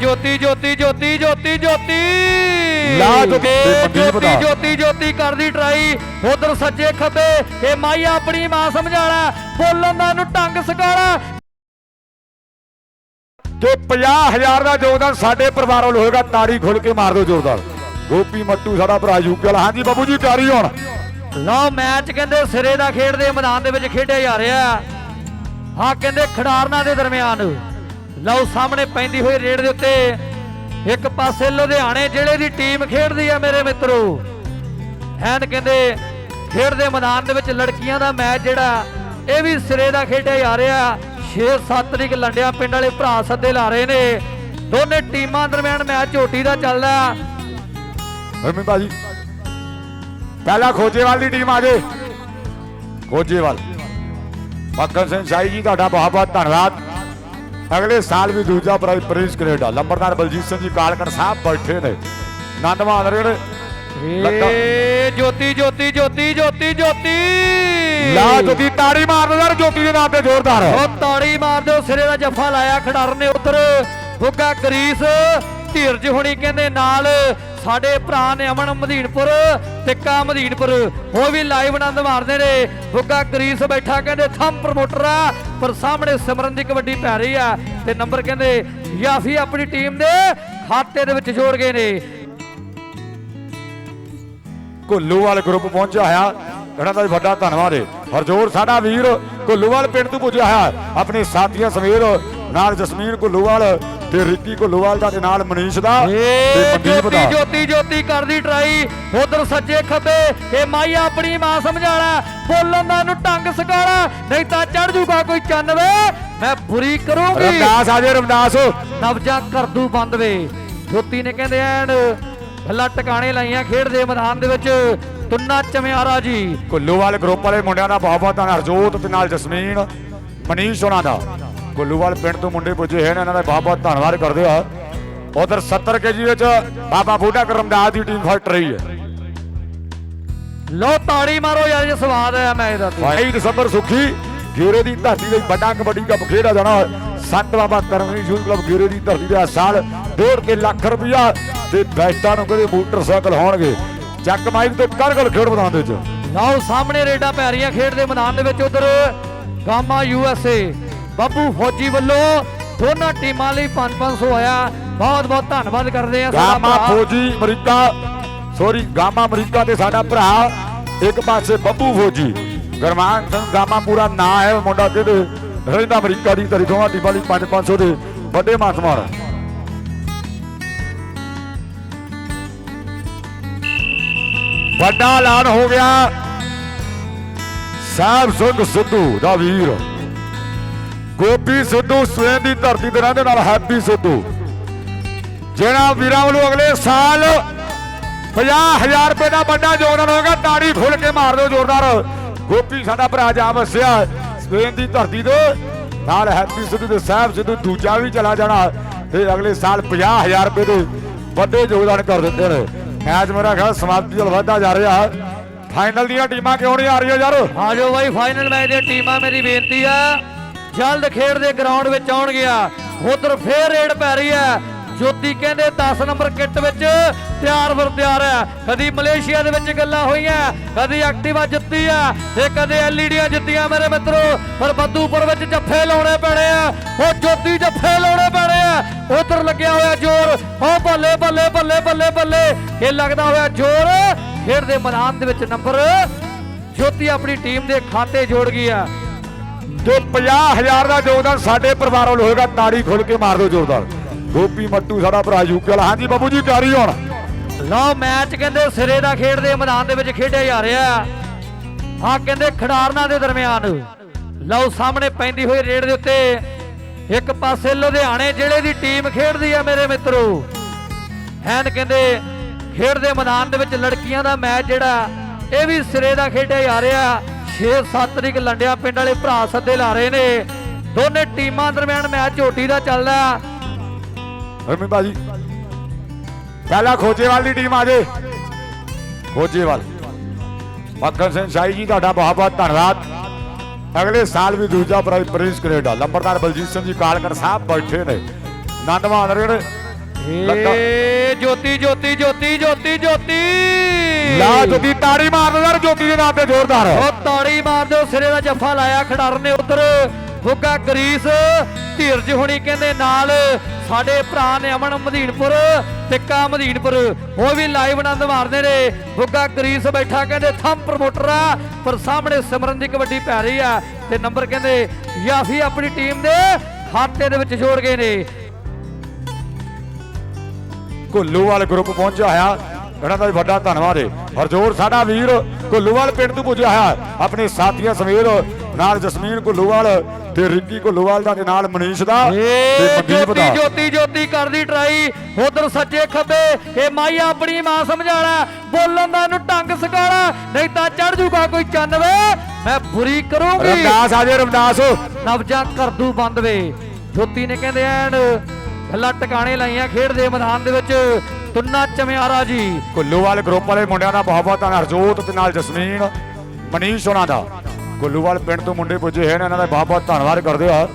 ਜੋਤੀ ਜੋਤੀ ਜੋਤੀ ਜੋਤੀ ਜੋਤੀ। ਲਾ ਜੋਤੀ, ਜੋਤੀ ਦਾ। ਜੋਤੀ ਜੋਤੀ ਕਰਦੀ ਟਰਾਈ। ਉਧਰ ਸੱਜੇ ਖੱਬੇ ਇਹ ਮਾਈ ਆਪਣੀ ਮਾਂ ਸਮਝਾਣਾ ਬੋਲਣ ਦਾ ਨੂੰ ਢੰਗ ਸਿਖਾਣਾ ਤੇ 50000 ਦਾ ਯੋਗਦਾਨ ਸਾਡੇ ਪਰਿਵਾਰ ਵੱਲ ਹੋਏਗਾ। ਤਾੜੀ ਖੋਲ ਕੇ ਮਾਰ ਦਿਓ ਜ਼ੋਰਦਾਰ। ਗੋਪੀ ਮੱਟੂ ਸਾਡਾ ਭਰਾ ਯੂਕੇ ਵਾਲਾ। ਹਾਂਜੀ ਬਾਬੂ ਜੀ ਤਿਆਰੀ ਹੁਣ। ਲਓ ਮੈਚ ਕਹਿੰਦੇ ਸਿਰੇ ਦਾ ਖੇਡਦੇ ਮੈਦਾਨ ਦੇ ਵਿੱਚ ਖੇਡਿਆ ਜਾ ਰਿਹਾ। ਹਾਂ ਕਹਿੰਦੇ ਖਿਡਾਰਨਾਂ ਦੇ ਦਰਮਿਆਨ। ਲਓ ਸਾਹਮਣੇ ਪੈਂਦੀ ਹੋਈ ਰੇਡ ਦੇ ਉੱਤੇ। ਇੱਕ ਪਾਸੇ ਲੁਧਿਆਣੇ ਜ਼ਿਲ੍ਹੇ ਦੀ ਟੀਮ ਖੇਡਦੀ ਆ ਮੇਰੇ ਮਿੱਤਰੋ। ਐਨ ਕਹਿੰਦੇ ਖੇਡਦੇ ਮੈਦਾਨ ਦੇ ਵਿੱਚ ਲੜਕੀਆਂ ਦਾ ਮੈਚ ਜਿਹੜਾ, ਇਹ ਵੀ ਸਿਰੇ ਦਾ ਖੇਡਿਆ ਜਾ ਰਿਹਾ। 6-7 ਤਰੀਕ ਲੰਡਿਆ ਪਿੰਡ ਵਾਲੇ ਭਰਾ ਸੱਦੇ ਲਾ ਰਹੇ ਨੇ। ਦੋਨੇ ਟੀਮਾਂ ਦਰਮਿਆਨ ਮੈਚ ਝੋਟੀ ਦਾ ਚੱਲਦਾ ਹਰਮੀ ਬਾਜੀ ਪਹਿਲਾ ਖੋਜੇਵਾਲ ਦੀ ਟੀਮ ਆ ਜੇ ਖੋਜੇਵਾਲ। ਮੱਖਣ ਸਿੰਘ ਸ਼ਾਹੀ ਜੀ, ਤੁਹਾਡਾ ਬਹੁਤ ਬਹੁਤ ਧੰਨਵਾਦ। ਅਗਲੇ ਸਾਲ ਵੀ ਦੂਜਾ prize Prince Canada Lambardar Baljit Singh ji Kalkar Sahib ਬੈਠੇ ਨੇ। ਨੇ। ਲੱਗਾ। ਏ ਜੋਤੀ ਜੋਤੀ ਜੋਤੀ ਜੋਤੀ ਜੋਤੀ! ਲਾ ਜੋਤੀ ਤਾੜੀ ਮਾਰ ਦੋ ਯਾਰ ਜੋਤੀ ਦੇ ਨਾਮ ਤੇ ਜ਼ੋਰਦਾਰ। ਉਹ ਤਾੜੀ ਮਾਰ ਦਿਓ ਸਿਰੇ ਦਾ ਜੱਫਾ ਲਾਇਆ ਖਿਡਾਰ ਨੇ ਉਧਰ। ਬੁੱਗਾ ਗਰੀਸ ਧੀਰਜ ਹੁਣੀ ਕਹਿੰਦੇ ਨਾਲ ਸਾਡੇ ਭਰਾ ਨੇ ਅਮਨ ਮਦੀਨਪੁਰ ਟਿੱਕਾ ਮਦੀਨਪੁਰ। ਉਹ ਵੀ ਲਾਈਵ ਆਨੰਦ ਮਾਰਦੇ ਨੇ। ਬੁੱਗਾ ਗਰੀਸ ਬੈਠਾ, ਕਹਿੰਦੇ ਥੰਮ ਪ੍ਰਮੋਟਰ ਆ, ਪਰ ਸਾਹਮਣੇ ਸਿਮਰਨ ਦੀ ਕਬੱਡੀ ਪੈ ਰਹੀ ਆ। ਤੇ ਨੰਬਰ ਕਹਿੰਦੇ ਯਾਫੀ ਆਪਣੀ ਟੀਮ ਦੇ ਖਾਤੇ ਦੇ ਵਿੱਚ ਜੋੜ ਗਏ ਨੇ। ਘੁੱਲੂਵਾਲ ਗਰੁੱਪ ਪਹੁੰਚਿਆ ਹੋਇਆ। ਇਹਨਾਂ ਦਾ ਵੱਡਾ ਧੰਨਵਾਦ ਹੈ ਹਰਜੋਰ ਸਾਡਾ ਵੀਰ ਘੁੱਲੂਵਾਲ ਪਿੰਡ ਤੋਂ ਪੁੱਜਿਆ ਹੋਇਆ। ਆਪਣੇ ਸਾਥੀਆਂ ਸਮੇਤ ਨਾਲ ਜਸਮੀਨ ਘੁੱਲੂਵਾਲ ਤੇ ਰਿੱਕੀ ਘੁੱਲੂਵਾਲ ਦਾ ਤੇ ਨਾਲ ਮਨੀਸ਼ ਦਾ ਤੇ ਮਨਦੀਪ ਦਾ। ਜੋਤੀ ਜੋਤੀ ਕਰਦੀ ਟਰਾਈ। ਉਧਰ ਸੱਜੇ ਖੱਬੇ ਇਹ ਮਾਈ ਆਪਣੀ ਮਾਂ ਸਮਝਾਣਾ ਬੋਲਣ ਦਾ ਨੂੰ ਢੰਗ ਸਿਖਾਣਾ ਨਹੀਂ ਤਾਂ ਚੜ ਜੂਗਾ ਕੋਈ ਚੰਨ ਵੇ ਮੈਂ ਬੁਰੀ ਕਰੂੰਗੀ। ਰਮਦਾਸ ਆਜੇ ਰਮਦਾਸ। ਨਵਜਾ ਕਰਦੂ ਬੰਦ ਵੇ। ਜੋਤੀ ਨੇ ਕਹਿੰਦੇ ਐਨ ਭੱਲਾ ਟਿਕਾਣੇ ਲਾਈਆਂ ਖੇਡ ਦੇ ਮੈਦਾਨ ਦੇ ਵਿੱਚ। ਤੁੰਨਾ ਚਮਿਆਰਾ ਜੀ। ਘੁੱਲੂਵਾਲ ਗਰੁੱਪ ਵਾਲੇ ਮੁੰਡਿਆਂ ਦਾ ਬਹੁਤ ਬਹੁਤ ਧੰਨਵਾਦ। ਹਰਜੋਤ ਤੇ ਨਾਲ ਜਸਮੀਨ ਮਨੀਸ਼ ਹੋਣਾ ਦਾ। ਘੁੱਲੂਵਾਲ ਪਿੰਡ ਤੋਂ ਮੁੰਡੇ ਪੁੱਜੇ ਹਨ ਇਹਨਾਂ ਦਾ ਬਹੁਤ ਬਹੁਤ ਧੰਨਵਾਦ ਕਰਦੇ ਆ। ਉਧਰ 70 ਕੇਜੀ ਵਿੱਚ ਬਾਬਾ ਬੂਢਾ ਕਰਮਦਾਸ ਦੀ ਟੀਮ ਫਾਈਟ ਰਹੀ ਹੈ। ਲੋ ਤਾੜੀ ਮਾਰੋ ਯਾਰ ਇਹ ਸਵਾਦ ਆਇਆ ਮੈਚ ਦਾ ਤੇ। 22 ਦਸੰਬਰ ਸੁਖੀ ਗੇਰੇ ਦੀ ਧਰਤੀ ਦੇ ਵੱਡਾ ਕਬੱਡੀ ਕੱਪ ਖੇਡਿਆ ਜਾਣਾ ਸੰਤ ਬਾਬਾ ਕਰਮਨੀ ਯੂਥ ਕਲੱਬ ਗੇਰੇ ਦੀ ਧਰਤੀ ਦੇ ਸਾਲ ਡੇਢ ਕੇ ਲੱਖ ਰੁਪਇਆ ਤੇ ਬੈਸਟਾਂ ਨੂੰ ਕਹਿੰਦੇ ਮੋਟਰਸਾਈਕਲ ਹੋਣਗੇ। ਚੱਕ ਮਾਈਕ ਤੇ ਕਰਗਲ ਖੇਡ ਮੈਦਾਨ ਦੇ ਵਿੱਚ। ਲਓ ਸਾਹਮਣੇ ਰੇਡਾਂ ਪੈ ਰਹੀਆਂ ਖੇਡ ਦੇ ਮੈਦਾਨ ਦੇ ਵਿੱਚ ਉਧਰ ਗਾਮਾ ਯੂਐਸਏ ਬੱਬੂ ਫੌਜੀ ਵੱਲੋਂ ਦੋਨਾਂ ਟੀਮਾਂ ਲਈ 5-500 ਆਇਆ। ਬਹੁਤ ਬਹੁਤ ਧੰਨਵਾਦ ਕਰਦੇ ਆ ਸਾਡਾ ਗਾਮਾ ਭਰਾ। ਫੌਜੀ ਅਮਰੀਕਾ ਸੋਰੀ ਗਾਮਾ ਅਮਰੀਕਾ ਤੇ ਸਾਡਾ ਭਰਾ ਇੱਕ ਪਾਸੇ ਬੱਬੂ ਫੌਜੀ। ਗਰਮਾਨ ਸਿੰਘ ਗਾਮਾ ਪੂਰਾ ਨਾਂ ਹੈ ਮੁੰਡਾ ਕਿਹਦੇ ਰਹਿੰਦਾ ਅਮਰੀਕਾ ਦੀ ਤਰੀ ਦੋਵਾਂ ਟੀਮਾਂ ਲਈ 5-500 ਦੇ ਵੱਡੇ ਮਾਤਮਾਰ ਵੱਡਾ ਐਲਾਨ ਹੋ ਗਿਆ। ਸਾਹਿਬ ਸਿੰਘ ਸਿੱਧੂ ਦਾ ਵੀਰ। ਗੋਪੀ ਸਿੱਧੂ ਸਵੇਰ ਦੀ ਧਰਤੀ ਦੇ ਰਹਿੰਦੇ ਨਾਲ ਹੈਪੀ ਸਿੱਧੂ। ਜਿਹੜਾ ਵੀਰਾਂ ਵੱਲੋਂ ਅਗਲੇ ਸਾਲ 50000 ਰੁਪਏ ਦਾ ਵੱਡਾ ਯੋਗਦਾਨ ਹੋਏਗਾ, ਤਾੜੀ ਖੁੱਲ ਕੇ ਮਾਰ ਦਿਓ ਜ਼ੋਰਦਾਰ। ਗੋਪੀ ਸਾਡਾ ਭਰਾ ਜਾ ਵਸਿਆ ਸਪੇਨ ਦੀ ਧਰਤੀ ਤੋਂ, ਨਾਲ ਹੈਪੀ ਸਿੱਧੂ ਤੇ ਸਾਹਿਬ ਸਿੱਧੂ ਦੂਜਾ ਵੀ ਚਲਾ ਜਾਣਾ ਤੇ ਅਗਲੇ ਸਾਲ 50000 ਰੁਪਏ ਦੇ ਵੱਡੇ ਯੋਗਦਾਨ ਕਰ ਦਿੱਤੇ ਨੇ। ਮੈਚ ਮੇਰਾ ਖਿਆਲ ਸਮਾਪਤੀ ਵੱਲ ਵਧਦਾ ਜਾ ਰਿਹਾ। ਫਾਈਨਲ ਦੀਆਂ ਟੀਮਾਂ ਕਿਉਂ ਨਹੀਂ ਆ ਰਹੀਆਂ ਯਾਰ? ਆ ਬਾਈ, ਫਾਈਨਲ ਮੈਚ ਦੀਆਂ ਟੀਮਾਂ, ਮੇਰੀ ਬੇਨਤੀ ਆ। ਜਲਦ ਖੇਡ ਦੇ ਗਰਾਊਂਡ ਵਿੱਚ ਆਉਣਗੀਆਂ ਉਧਰ ਫੇਰ ਰੇਡ ਪੈ ਰਹੀ ਹੈ। ਜੋਤੀ ਕਹਿੰਦੇ 10 ਨੰਬਰ ਕਿੱਟ ਵਿੱਚ ਤਿਆਰ ਵਰ ਤਿਆਰ ਹੈ। ਕਦੀ ਮਲੇਸ਼ੀਆ ਦੇ ਵਿੱਚ ਗੱਲਾਂ ਹੋਈਆਂ, ਕਦੀ ਐਕਟਿਵਾ ਜਿੱਤੀ ਆ ਤੇ ਕਦੇ ਐਲਈਡੀਆਂ ਜਿੱਤੀਆਂ ਮੇਰੇ ਮਿੱਤਰੋ। ਪਰ ਬੱਦੂਪੁਰ ਵਿੱਚ ਜੱਫੇ ਲਾਉਣੇ ਪੈਣੇ ਆ। ਉਹ ਜੋਤੀ ਜੱਫੇ ਲਾਉਣੇ ਪੈਣੇ ਆ। ਉਧਰ ਲੱਗਿਆ ਹੋਇਆ ਜ਼ੋਰ। ਉਹ ਬੱਲੇ ਬੱਲੇ ਬੱਲੇ ਬੱਲੇ ਬੱਲੇ। ਇਹ ਲੱਗਦਾ ਹੋਇਆ ਜ਼ੋਰ। ਖੇਡ ਦੇ ਮੈਦਾਨ ਦੇ ਵਿੱਚ ਨੰਬਰ। ਜੋਤੀ ਆਪਣੀ ਟੀਮ ਦੇ ਖਾਤੇ ਜੋੜ ਗਈ ਆ। ਜੋ 50000 ਦਾ ਯੋਗਦਾਨ ਸਾਡੇ ਪਰਿਵਾਰ ਵੱਲ ਹੋਏਗਾ, ਤਾੜੀ ਖੁੱਲ ਕੇ ਮਾਰ ਦਿਓ ਜ਼ੋਰਦਾਰ। ਗੋਪੀ ਮੱਟੂ ਸਾਡਾ ਭਰਾ ਯੂਕੇ ਵਾਲਾ। ਹਾਂਜੀ ਬਾਬੂ ਜੀ, ਤਿਆਰੀ ਹੁਣ? ਲਓ, ਮੈਚ ਕਹਿੰਦੇ ਸਿਰੇ ਦਾ ਖੇਡਦੇ ਮੈਦਾਨ ਦੇ ਵਿੱਚ ਖੇਡਿਆ ਜਾ ਰਿਹਾ। ਹਾਂ, ਕਹਿੰਦੇ ਖਿਡਾਰਨਾਂ ਦੇ ਦਰਮਿਆਨ। ਲਓ, ਸਾਹਮਣੇ ਪੈਂਦੀ ਹੋਈ ਰੇਡ ਦੇ ਉੱਤੇ ਇੱਕ ਪਾਸੇ ਲੁਧਿਆਣੇ ਜ਼ਿਲ੍ਹੇ ਦੀ ਟੀਮ ਖੇਡਦੀ ਆ ਮੇਰੇ ਮਿੱਤਰੋ। ਐਨ ਕਹਿੰਦੇ ਖੇਡਦੇ ਮੈਦਾਨ ਦੇ ਵਿੱਚ ਲੜਕੀਆਂ ਦਾ ਮੈਚ ਜਿਹੜਾ, ਇਹ ਵੀ ਸਿਰੇ ਦਾ ਖੇਡਿਆ ਜਾ ਰਿਹਾ। 6-7 ਤਰੀਕ ਲੰਡਿਆ, ਪਿੰਡ ਵਾਲੇ ਭਰਾ ਸੱਦੇ ਲਾ ਰਹੇ ਨੇ। ਦੋਨੇ ਟੀਮਾਂ ਦਰਮਿਆਨ ਮੈਚ ਝੋਟੀ ਦਾ ਚੱਲਦਾ ਰਮੀ ਬਾਜੀ। ਪਹਿਲਾ ਖੋਜੇਵਾਲ ਦੀ ਟੀਮ ਆ ਜੇ। ਖੋਜੇਵਾਲ। ਮੱਖਣ ਸਿੰਘ ਸ਼ਾਹੀ ਜੀ, ਤੁਹਾਡਾ ਬਹੁਤ ਬਹੁਤ ਧੰਨਵਾਦ। ਅਗਲੇ ਸਾਲ ਵੀ ਦੂਜਾ prize Prince Canada. ਲੰਬਰਦਾਰ Baljit Singh ji Kalkar ਸਾਹਿਬ ਬੈਠੇ ਨੇ। ਆਨੰਦਮਾਨ ਰਹੇ ਏ ਜੋਤੀ ਜੋਤੀ ਜੋਤੀ ਜੋਤੀ ਜੋਤੀ। ਲਾ ਜੋਤੀ ਤਾੜੀ ਮਾਰ ਦੋ ਯਾਰ ਜੋਤੀ ਦੇ ਨਾਂ ਤੇ ਜ਼ੋਰਦਾਰ। ਉਹ ਤਾੜੀ ਮਾਰ ਦਿਓ ਸਿਰੇ ਦਾ ਜੱਫਾ ਲਾਇਆ ਖਿਡਾਰਨ ਨੇ ਉਧਰ। ਗੁੱਗਾ ਗਰੀਸ ਧੀਰਜ ਹੁਣੀ ਕਹਿੰਦੇ ਨਾਲ ਸਾਡੇ ਭਰਾ ਨੇ ਅਮਨ ਮਦੀਨਪੁਰ ਟਿੱਕਾ ਮਦੀਨਪੁਰ ਉਹ ਵੀ ਲਾਈਵ ਆਨੰਦ ਮਾਰਦੇ ਨੇ। ਗੁੱਗਾ ਗਰੀਸ ਬੈਠਾ ਕਹਿੰਦੇ ਥੰਮ ਪ੍ਰਮੋਟਰ ਆ। ਪਰ ਸਾਹਮਣੇ ਸਿਮਰਨ ਦੀ ਕਬੱਡੀ ਪੈ ਰਹੀ ਆ ਤੇ ਨੰਬਰ ਕਹਿੰਦੇ ਯਾਫੀ ਆਪਣੀ ਟੀਮ ਦੇ ਖਾਤੇ ਦੇ ਵਿੱਚ ਜੋੜ ਗਏ ਨੇ। ਘੁੱਲੂਵਾਲ ਗਰੁੱਪ ਪਹੁੰਚਿਆ ਹੋਇਆ। ਇਹਨਾਂ ਦਾ ਵੀ ਵੱਡਾ ਧੰਨਵਾਦ ਹੈ ਹਰਜੋਰ ਸਾਡਾ ਵੀਰ ਘੁੱਲੂਵਾਲ ਪਿੰਡ ਤੋਂ ਪੁੱਜਿਆ ਹੋਇਆ। ਆਪਣੇ ਸਾਥੀਆਂ ਸਮੇਤ ਨਾਲ ਜਸਮੀਨ ਘੁੱਲੂਵਾਲ ਤੇ ਰਿੱਕੀ ਘੁੱਲੂਵਾਲ ਦਾ ਤੇ ਨਾਲ ਮਨੀਸ਼ ਦਾ ਤੇ ਮਨਦੀਪ ਜੋਤੀ ਦਾ। ਜੋਤੀ ਜੋਤੀ ਕਰਦੀ ਟਰਾਈ। ਉਧਰ ਸੱਜੇ ਖੱਬੇ। ਇਹ ਮਾਈ ਆਪਣੀ ਮਾਂ ਸਮਝਾਣਾ ਬੋਲਣ ਦਾ ਇਹਨੂੰ ਢੰਗ ਸਿਖਾਣਾ ਨਹੀਂ ਤਾਂ ਚੜ ਜੂਗਾ ਕੋਈ ਚੰਨ ਵੇ। ਮੈਂ ਬੁਰੀ ਕਰੂੰਗੀ। ਰਮਦਾਸ ਆਜੇ ਰਮਦਾਸ। ਨਵਜਾਂ ਕਰਦੂ ਬੰਦ ਵੇ। ਜੋਤੀ ਨੇ ਕਹਿੰਦੇ ਐਨ ਗੱਲਾਂ ਟਿਕਾਣੇ ਲਾਈਆਂ ਖੇਡ ਦੇ ਮੈਦਾਨ ਦੇ ਵਿੱਚ। ਤੁੰਨਾ ਚਮਿਆਰਾ ਜੀ। ਘੁੱਲੂਵਾਲ ਗਰੁੱਪ ਵਾਲੇ ਮੁੰਡਿਆਂ ਦਾ ਬਹੁਤ ਬਹੁਤ ਧੰਨਵਾਦ। ਹਰਜੋਤ ਤੇ ਨਾਲ ਜਸਮੀਨ ਮਨੀਸ਼ ਉਹਨਾਂ ਦਾ। ਘੁੱਲੂਵਾਲ ਪਿੰਡ ਤੋਂ ਮੁੰਡੇ ਪੁੱਜੇ ਹਨ ਇਹਨਾਂ ਦਾ ਬਹੁਤ ਬਹੁਤ ਧੰਨਵਾਦ ਕਰਦੇ ਆ।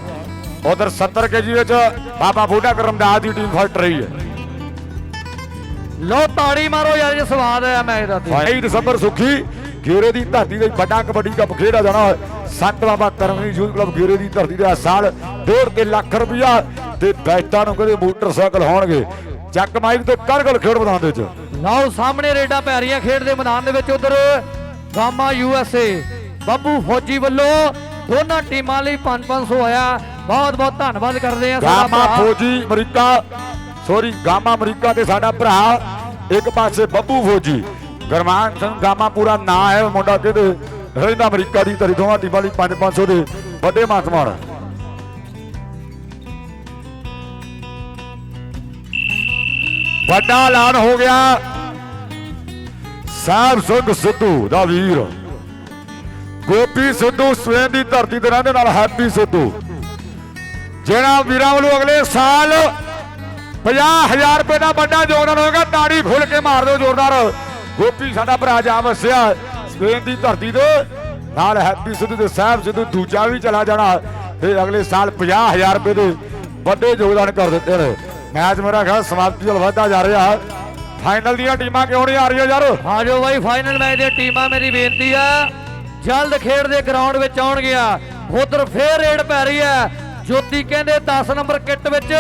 ਉਧਰ 70 ਕੇਜੀ ਵਿੱਚ ਬਾਬਾ ਬੂਢਾ ਕਰਮਦਾਸ ਦੀ ਟੀਮ ਫਸਟ ਰਹੀ ਹੈ। ਲੋ ਤਾੜੀ ਮਾਰੋ ਯਾਰ ਇਹ ਸਵਾਦ ਆ ਮੈਚ ਦਾ ਤੇ। 22 ਦਸੰਬਰ ਸੁਖੀ ਗੇਰੇ ਦੀ ਧਰਤੀ ਦੇ ਵੱਡਾ ਕਬੱਡੀ ਕੱਪ ਖੇਡਿਆ ਜਾਣਾ। ਹੈ ਸੰਤ ਬਾਬਾ ਕਰਮਨੀ ਯੂਥ ਕਲੱਬ ਗੇਰੇ ਦੀ ਧਰਤੀ ਦੇ ਇਸ ਸਾਲ ਡੇਢ ਤੇ ਲੱਖ ਰੁਪਇਆ ਤੇ ਬੈਸਟਾਂ ਨੂੰ ਕਹਿੰਦੇ ਮੋਟਰਸਾਈਕਲ ਹੋਣਗੇ। ਚੱਕ ਮਾਈਕ ਤੇ ਕਰਗਲ ਖੇਡ ਮੈਦਾਨ ਦੇ ਵਿੱਚ। ਲਓ ਸਾਹਮਣੇ ਰੇਡਾਂ ਪੈ ਰਹੀਆਂ ਖੇਡ ਦੇ ਮੈਦਾਨ ਦੇ ਵਿੱਚ ਉਧਰ ਗਾਮਾ ਯੂਐਸਏ ਬੱਬੂ ਫੌਜੀ ਵੱਲੋਂ ਦੋਨਾਂ ਟੀਮਾਂ ਲਈ 5-500 ਆਇਆ। ਬਹੁਤ ਬਹੁਤ ਧੰਨਵਾਦ ਕਰਦੇ ਆ ਸਾਡਾ ਗਾਮਾ ਭਰਾ। ਫੌਜੀ ਅਮਰੀਕਾ ਸੋਰੀ ਗਾਮਾ ਅਮਰੀਕਾ ਤੇ ਸਾਡਾ ਭਰਾ। ਇੱਕ ਪਾਸੇ ਬੱਬੂ ਫੌਜੀ। ਗਰਮਾਨ ਸਿੰਘ ਗਾਮਾ ਪੂਰਾ ਨਾਂ ਹੈ ਮੁੰਡਾ ਕਹਿੰਦੇ? ਰਹਿੰਦਾ ਅਮਰੀਕਾ ਦੀ ਤਰੀ ਦੋਵਾਂ ਟੀਮਾਂ ਲਈ 5-500 ਦੇ ਵੱਡੇ ਮਾਤਮਾਨ ਵੱਡਾ ਐਲਾਨ ਹੋ ਗਿਆ। ਸਾਹਿਬ ਸਿੰਘ ਸਿੱਧੂ ਦਾ ਵੀਰ। ਗੋਪੀ ਸਿੱਧੂ ਸਵੇਨ ਦੀ ਧਰਤੀ ਤੇ ਰਹਿੰਦੇ ਨਾਲ ਹੈਪੀ ਸਿੱਧੂ। ਜਿਹੜਾ ਵੀਰਾਂ ਵੱਲੋਂ ਅਗਲੇ ਸਾਲ 50000 ਰੁਪਏ ਦਾ ਵੱਡਾ ਯੋਗਦਾਨ ਹੋਏਗਾ। ਤਾੜੀ ਫੁੱਲ ਕੇ ਮਾਰ ਦਿਓ ਜ਼ੋਰਦਾਰ। ਗੋਪੀ ਸਾਡਾ ਭਰਾ ਜਾ ਵਸਿਆ ਸਪੇਨ ਦੀ ਧਰਤੀ ਤੇ। ਨਾਲ ਹੈਪੀ ਸਿੱਧੂ ਤੇ ਸਾਹਿਬ ਸਿੱਧੂ ਦੂਜਾ ਵੀ ਚਲਾ ਜਾਣਾ। ਤੇ ਅਗਲੇ ਸਾਲ 50000 ਰੁਪਏ ਦੇ ਵੱਡੇ ਯੋਗਦਾਨ ਕਰ ਦਿੱਤੇ ਨੇ। ਮੈਚ ਮੇਰਾ ਖਿਆਲ ਸਮਾਪਤੀ ਵੱਲ ਵਧਦਾ ਜਾ ਰਿਹਾ। ਫਾਈਨਲ ਦੀਆਂ ਟੀਮਾਂ ਕਿਉਂ ਨਹੀਂ ਆ ਰਹੀਆਂ ਯਾਰ? ਆ ਜਾਓ ਬਾਈ ਫਾਈਨਲ ਮੈਚ ਦੀਆਂ ਟੀਮਾਂ, ਮੇਰੀ ਬੇਨਤੀ ਆ। ਜਲਦ ਖੇਡ ਦੇ ਗਰਾਊਂਡ ਵਿੱਚ ਆਉਣਗੀਆਂ। ਉਧਰ ਫੇਰ ਰੇਡ ਪੈ ਰਹੀ ਹੈ। ਜੋਤੀ ਕਹਿੰਦੇ 10 ਨੰਬਰ ਕਿੱਟ ਵਿੱਚ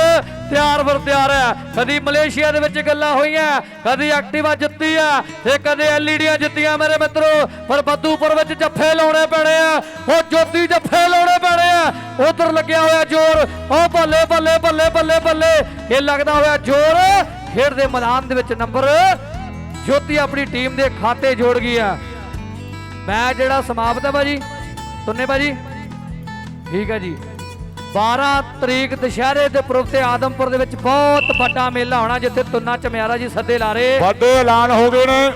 ਤਿਆਰ ਵਰ ਤਿਆਰ ਹੈ। ਕਦੀ ਮਲੇਸ਼ੀਆ ਦੇ ਵਿੱਚ ਗੱਲਾਂ ਹੋਈਆਂ, ਕਦੀ ਐਕਟਿਵਾ ਜਿੱਤੀ ਆ ਤੇ ਕਦੇ ਐਲਈਡੀਆਂ ਜਿੱਤੀਆਂ ਮੇਰੇ ਮਿੱਤਰੋ। ਪਰ ਬੱਦੂਪੁਰ ਵਿੱਚ ਜੱਫੇ ਲਾਉਣੇ ਪੈਣੇ ਆ, ਉਹ ਜੋਤੀ ਜੱਫੇ ਲਾਉਣੇ ਪੈਣੇ ਆ। ਉਧਰ ਲੱਗਿਆ ਹੋਇਆ ਜ਼ੋਰ, ਉਹ ਬੱਲੇ ਬੱਲੇ ਬੱਲੇ ਬੱਲੇ ਬੱਲੇ। ਇਹ ਲੱਗਦਾ ਹੋਇਆ ਜ਼ੋਰ, ਖੇਡ ਦੇ ਮੈਦਾਨ ਦੇ ਵਿੱਚ ਨੰਬਰ। ਜੋਤੀ ਆਪਣੀ ਟੀਮ ਦੇ ਖਾਤੇ ਜੋੜ ਗਈ ਆ। ਮੈਂ ਜਿਹੜਾ ਸਮਾਪਤ ਹੈ ਭਾਜੀ, ਤੁੰਨੇ ਭਾਜੀ? ਠੀਕ ਹੈ ਜੀ। 12 ਤਰੀਕ ਦੁਸ਼ਹਿਰੇ ਦੇ ਪੁਰਬ ਤੇ ਆਦਮਪੁਰ ਦੇ ਵਿੱਚ ਬਹੁਤ ਵੱਡਾ ਮੇਲਾ ਹੋਣਾ, ਜਿੱਥੇ ਤੁੰਨਾ ਚਮਿਆਰਾ ਜੀ ਸੱਦੇ ਲਾ ਰਹੇ। ਵੱਡੇ ਐਲਾਨ ਹੋ ਗਏ ਨੇ।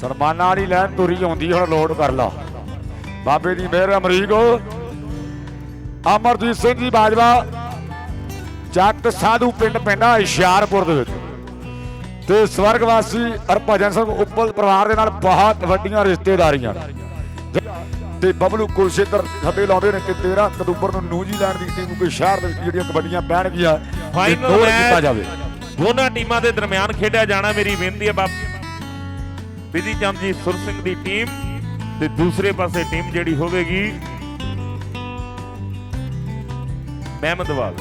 ਸਨਮਾਨਾਂ ਵਾਲੀ ਲੈਣ ਤੁਰੀ ਆਉਂਦੀ, ਹੁਣ ਲੋਡ ਕਰ ਲਾ। ਬਾਬੇ ਦੀ ਮਿਹਰ ਅਮਰੀਕ। ਅਮਰਜੀਤ ਸਿੰਘ ਜੀ ਬਾਜਵਾ, ਜੱਟ ਸਾਧੂ ਪਿੰਡ ਪੈਂਦਾ ਹੁਸ਼ਿਆਰਪੁਰ ਦੇ ਵਿੱਚ। ਤੇ ਸਵਰਗਵਾਸੀ ਹਰਭਜਨ ਸਿੰਘ ਉੱਪਲ ਪਰਿਵਾਰ ਦੇ ਨਾਲ ਬਹੁਤ ਵੱਡੀਆਂ ਰਿਸ਼ਤੇਦਾਰੀਆਂ। ਨੇ ਤੇ ਬਬਲੂ ਕੁਲਸ਼ੇਤਰ ਖੱਬੇ ਲਾਉਂਦੇ ਨੇ ਕਿ 13 ਅਕਤੂਬਰ ਨੂੰ ਨਿਊਜ਼ੀਲੈਂਡ ਦੀ ਟੀਮ ਨੂੰ ਕੋਈ ਸ਼ਹਿਰ ਦੇ ਵਿੱਚ ਜਿਹੜੀਆਂ ਕਬੱਡੀਆਂ ਪੈਣਗੀਆਂ ਫਾਈਨਲ ਕੀਤਾ ਜਾਵੇ। ਦੋਨਾਂ ਟੀਮਾਂ ਦੇ ਦਰਮਿਆਨ ਖੇਡਿਆ ਜਾਣਾ ਮੇਰੀ ਬੇਨਤੀ ਹੈ ਬਾਪ। ਵਿਧੀ ਚੰਦ ਜੀ ਸੁਰ ਸਿੰਘ ਦੀ ਟੀਮ ਤੇ ਦੂਸਰੇ ਪਾਸੇ ਟੀਮ ਜਿਹੜੀ ਹੋਵੇਗੀ ਮਹਿਮਦਵਾਲ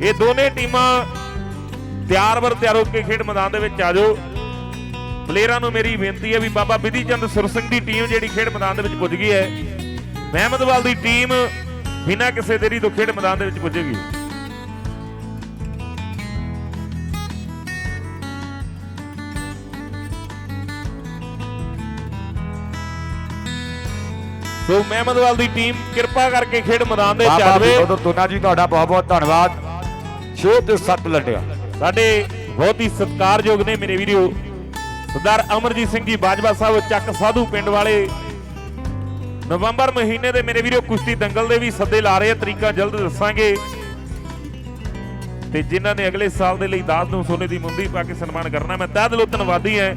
ਇਹ ਦੋਨੇ ਟੀਮਾਂ ਤਿਆਰ ਵਰ ਤਿਆਰ ਹੋ ਕੇ ਖੇਡ ਮੈਦਾਨ ਦੇ ਵਿੱਚ ਆ ਜਾਓ। ਪਲੇਅਰਾਂ ਨੂੰ ਮੇਰੀ ਬੇਨਤੀ ਹੈ ਵੀ ਬਾਬਾ ਵਿਧੀ ਚੰਦ ਸੁਰ ਸਿੰਘ ਦੀ ਟੀਮ ਜਿਹੜੀ ਖੇਡ ਮੈਦਾਨ ਦੇ ਵਿੱਚ ਪੁੱਜ ਗਈ ਹੈ ਮਹਿਮਦਵਾਲ ਦੀ ਟੀਮ ਬਿਨਾਂ ਕਿਸੇ ਦੇਰੀ ਤੋਂ ਖੇਡ ਮੈਦਾਨ ਦੇ ਵਿੱਚ ਪੁੱਜੇਗੀ। ਸੋ ਮਹਿਮਦਵਾਲ ਦੀ ਟੀਮ ਕਿਰਪਾ ਕਰਕੇ ਖੇਡ ਮੈਦਾਨ ਦੇ ਵਿੱਚ ਆ ਬਾਬਾ ਤੁਨਾ ਜੀ ਤੁਹਾਡਾ ਬਹੁਤ ਬਹੁਤ ਧੰਨਵਾਦ। 6 ਤੇ 7 ਲੰਡਿਆ। ਸਾਡੇ ਬਹੁਤ ਹੀ ਸਤਿਕਾਰਯੋਗ ਨੇ ਮੇਰੇ ਵੀਰੋ। ਸਰਦਾਰ ਅਮਰਜੀਤ ਸਿੰਘ ਜੀ ਬਾਜਵਾ ਸਾਹਿਬ ਚੱਕ ਸਾਧੂ ਪਿੰਡ ਵਾਲੇ। ਨਵੰਬਰ ਮਹੀਨੇ ਦੇ ਮੇਰੇ ਵੀਰੋ ਕੁਸ਼ਤੀ ਦੰਗਲ ਦੇ ਵੀ ਸੱਦੇ ਲਾ ਰਹੇ ਆ, ਤਰੀਕਾ ਜਲਦ ਦੱਸਾਂਗੇ। ਤੇ ਜਿਨ੍ਹਾਂ ਨੇ ਅਗਲੇ ਸਾਲ ਦੇ ਲਈ ਦਾਸ ਨੂੰ ਸੋਨੇ ਦੀ ਮੁੰਦੀ ਪਾ ਕੇ ਸਨਮਾਨ ਕਰਨਾ, ਮੈਂ ਤਹਿ ਦਿਲੋਂ ਧੰਨਵਾਦੀ ਹਾਂ।